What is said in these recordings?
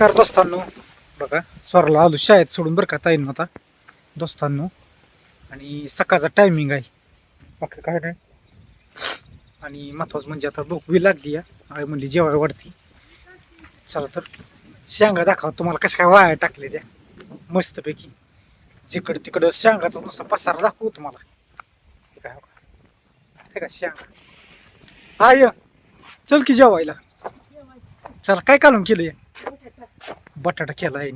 तर दोस्तांनो बघा स्वरला आलो शाळेत सोडून बरं का ताईन आता. दोस्तांनो आणि सकाळचा टायमिंग आहे. ओके काय नाही. आणि महत्वाचं म्हणजे आता भूक लागली आहे म्हणली जेवाय वाढती. चला तर शेंगा दाखवा तुम्हाला कसं काय वाया टाकले त्या. मस्तपैकी. जिकडं तिकडं शेंगाचा नुसता पसारा दाखवू तुम्हाला. हे काय का शेंगा. आय चल की जेवायला. चला काय कालून केलं बटाटा केला आहे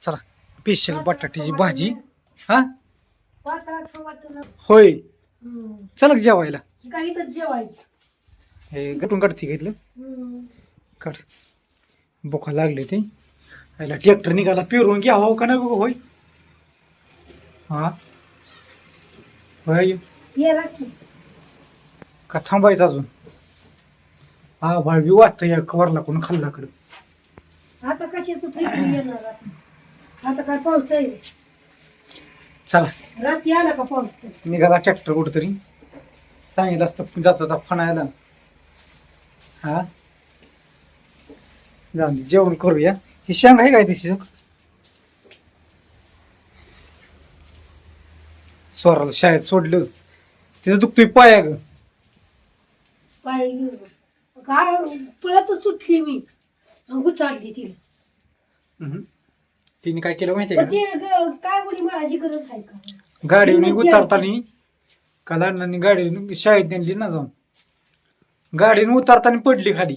चला स्पेशल बटाट्याची भाजी. हा? होय. चला जेवायला. हे गटून काढते घेतलं. काढ. बोखा लागले ते. याला ट्रॅक्टर निघाला पेरून घ्या हो का नाही होय. हा? होय. का थांबायचं अजून? हा भावी वाटतं या कवरला कोण खाल्लाकडं आता कशाचं फेकून येणार आता? आता काय पाऊस आहे? चला. रात्री आला का पाऊस? तर निघाला ट्रॅक्टर कुठंतरी. सांगितलं असतं जाता जाता फणायला. हा? जाऊन दे, जेवण करूया. ही शेंग आहे काय तिची स्वराला शाळेत सोडलं. तिचं दुखतोय पाया ग. पाय घेऊन. काय पळतच सुटली मी. गुचालली तिला. हम्म. तिने काय केलं माहितीये पण का? ते ग- काय उडी मारायची गरज आहे का? गाडीवर तिने उतरताना काल अण्णांनी गाडी शाळेत नेली ना जाऊन. गाडीने उतरताना पडली खाली.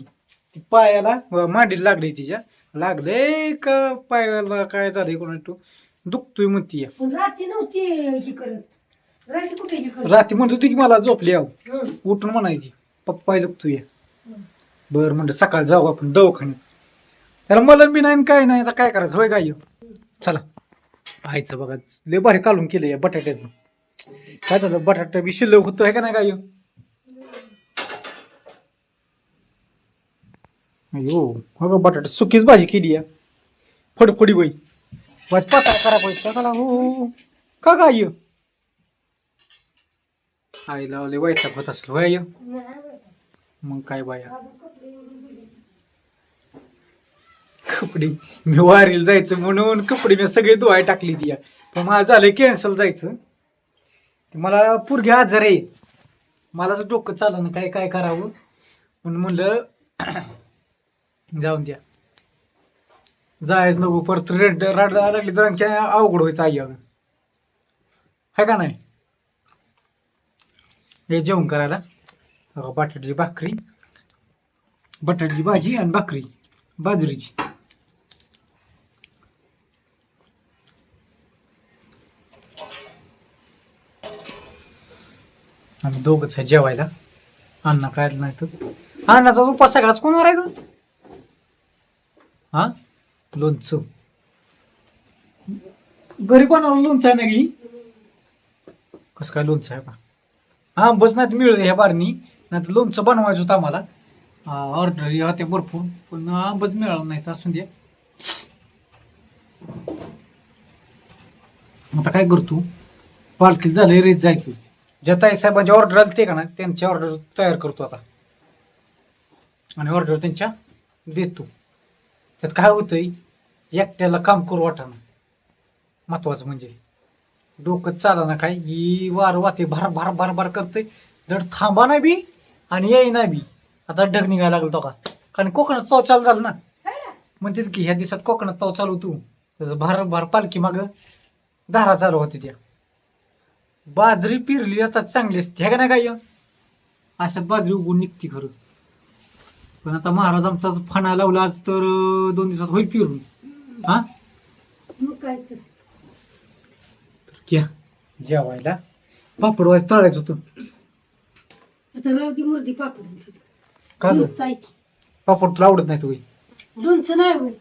ती पायाला व मांडीला लागली तिच्या. लागले का पायाला काय झालंय कोणा दुखतोय म्हणती पण रात्री नव्हती ही करत. रात्री कुठे ही करत? रात्री म्हणत होती की मला झोपली आव हं. उठून म्हणायची पप्पा दुखतोय हं. बरं म्हणलं सकाळ जाऊ आपण दवाखान्यात. त्याला मला बी नाही काय नाही आता काय करायचं? होय काय चला. आईचं बघा लय भारी कालून केलं या बटाट्याचं. काय झालं? बटाटा बी शिल्लक होतो आहे का नाही काय अयो बघा बटाटा सुकीच भाजी केली या. फडफडी बाई. बस पाता करा पाहिजे का हो. हो. का काय आई लावले वैताग होत असलो होय मग काय बाया कपडे. मी वारीला जायचं म्हणून कपडे मी सगळे धुवाय टाकली ती. पण मला झालं कॅन्सल जायचं. मला पुरगी आजार आहे. मला जर डोकं चाललं ना काय काय करावं? म्हणून म्हणलं जाऊन द्या. जायचं नको परत रेड रड लागली तर आणखी अवघड व्हायचं आई अगं. हाय का नाही? हे जेवण करायला. बटाट्याची भाकरी बटाट्याची भाजी आणि भाकरी बाजरीची. आम्ही दोघंच आहे जेवायला. अण्णा काय नाही तर. अण्णाचा उपास सगळाच कोण राहिला हा? लोणचं. घरी कोणाला लोणचं आहे ना की? कसं काय लोणचं आहे का हा बस नाही मिळत ह्या बारनी नाही तर लोणचं बनवायचं होतं आम्हाला. ऑर्डर होते भरपूर. पण आंबच मिळाला नाही तर असून द्या. आता काय करतो? पालखीत झालं रेत जायचं. ज्या ताई साहेबांची ऑर्डर आली ते का ना त्यांची ऑर्डर तयार करतो आता. आणि ऑर्डर त्यांच्या देतो. त्यात काय होतंय एकट्याला काम करू वाटाणं महत्वाचं म्हणजे डोकं चाला ना काय ही वार वाते भार भार भार भार करते धड थांबा नाही बी आणि येई नाही बी. आता ढग निघायला लागलो तो का? कारण कोकणात पाऊस चालू झाला ना. म्हणते की ह्या दिवसात कोकणात पाऊस चालू होतो. त्याचं भार भार पालखी माग धारा चालू होती त्या. बाजरी पिरली आता चांगली असते. का नाही काय अशात बाजरी उगून निघते खरं. पण आता महाराज आमचा फणा लावला आज तर दोन दिवसात होईल पिरून. हा? काय जेवायला. पापड वाज तळायचं होतं. आता पापड. का गं? लोणचं. पापड तुला आवडत नाही तुम्ही लोणचं नाही होय.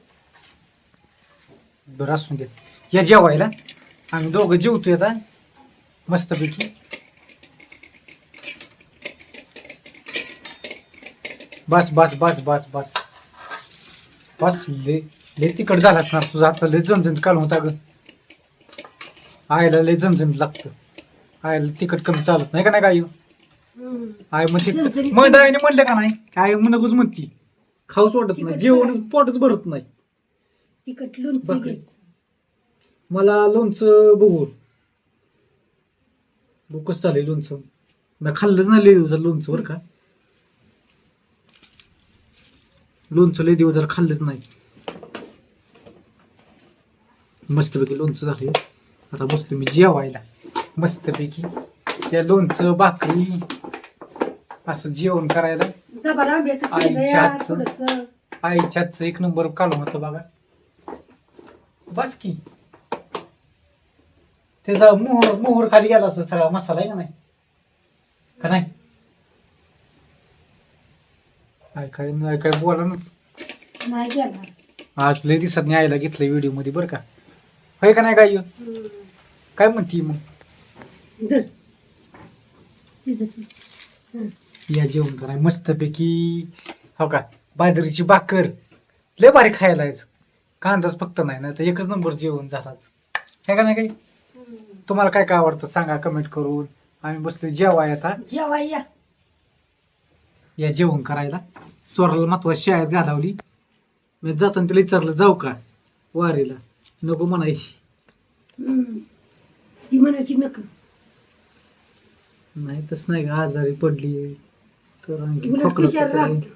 बरं असून दे. या जेवायला. आम्ही दोघं जेवतोय आता. मस्तपैकी. बस बस बस बस बस. बस ले ले तिकड झाला असणार तुझा. आता लय जमजमीत काल होता ग. आयला लय जमजमीत लागतं. आयला तिकट कमी चालत नाही का नाही काय. आय मग ते जमजमीत मग म्हणले का नाही? काय म्हणूच म्हणती. खाऊच वाटत नाही. जेवणच पोटच भरत नाही. तिखट लोणचं मला लोणचं बघू बघू कसं चालेल लोणचं. मी खाल्लंच नाही लय दिवस झालं लोणचं बरं का. लोणचं लय दिवस खाल्लंच नाही. मस्तपैकी लोणचं झाले आता बसलो मी जेवायला. मस्तपैकी त्या लोणचं भाकरी असं जेवण करायला. आईच्या हातचं. आईच्याच एक नंबर काढून होतं बघा. बस की. त्याचा मोहर मोहर खाली गेला असं सगळा मसाला आहे का नाही? का नाही? काय काय नाही काय बोला नाच नाही गेला आज लय दिसत नाही आईला घेतलंय व्हिडिओमध्ये बरं का. होय का नाही काय हम्म. काय म्हणती मग? धर. तिचं ठेव. हं. या जेवण कराय मस्तपैकी हो का बाजरीची भाकर. लय भारी खायला यायचं. कांदाच फक्त नाही ना तर एकच नंबर जेवण झालाच. हे का नाही काही तुम्हाला काय काय आवडतं सांगा कमेंट करून आम्ही बसलो जेवाय आता जेवाय या या जेवण करायला स्वराला महत्वाची शाळेत घालावली मी जाताना तिला विचारलं जाऊ का वारीला नको म्हणायची हम्म. ती म्हणायची नका नाही तस नाही का आजारी पडली तर आणखी उलट खोकला हुशार होतं राहत त्याला.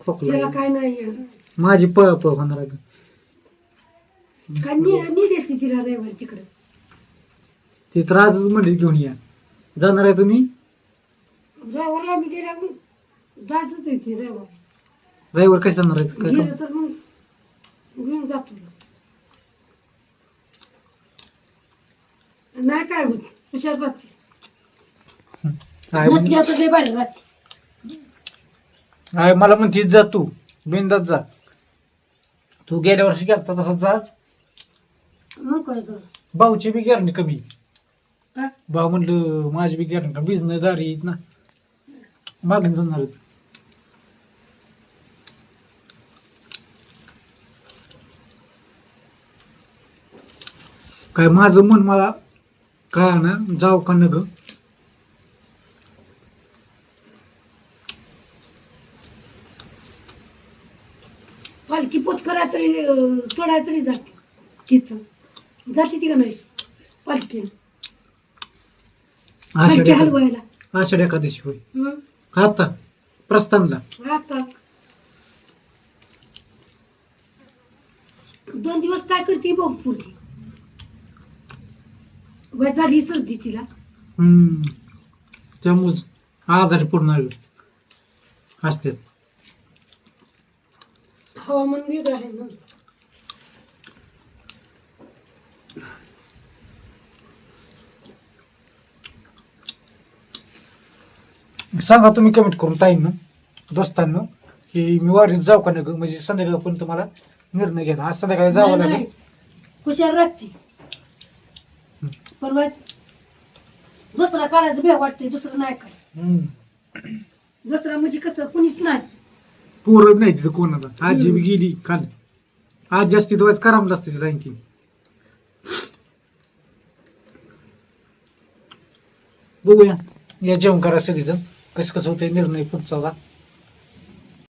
खोकला त्याला आहे. काय नाही. माझी पळ पळ होणार आहे. काय नि- नेली असती तिला रविवारी तिकडं ती आजच म्हणली घेऊन या. जाणार आहे तुम्ही? रविवारी आम्ही गेल्या मग जायचंच आहे ती रविवारी. ड्रायव्हर कसे जाणार आहेत? काय गेलं तर मग घेऊन जातो. नाही काय होत हुशार राहते. आहे म्हण- नसली असं लय भारी राहते. आहे मला म्हणते जा तू. बिंदात जा. तू गेल्या वर्षी गेलता तसा जाच मग काय तर भाऊची बी गॅरंटी कमी. काय? भाऊ म्हणलं माझी बी गॅरंटी बिझनेस दारी आहेत ना. मागून जाणार आहेत. काय माझं मन मला काय ना जाऊ का न ग पालखी पोच करा तरी अं, सोडाय तरी जाते. तिथं. जाते ती का नाही? पालखी आषाढी हलवायला आषाढी एकादशी होय. हं? आता प्रस्थानला. आता. दोन दिवस काय करते बघ पोरगी. वय झाली सर्दी तिला. हम्म. त्यामुळेच आजारी पूर्ण असते. हवामान वेगळं आहे ना. सांगा तुम्ही कमेंट करून ताईंना दोस्तांना की मी वारीत जाऊ का नको म्हणजे संध्याकाळपर्यंत मला निर्णय घ्या आज संध्याकाळी जावं लागेल. हुशार राहते. पण वाच दुसरा काढायचं भे वाटतंय दुसरं नाही काय. दुसरा म्हणजे कसं कुणीच नाही. पोरं नाही तिथं कोणाला. आजी बी गेली काल आज जास्तीत वाज करामलं असते तिथं आणखी. बघूया. या जेवण करा सगळीजण. कसं कसं होतंय निर्णय पुढचा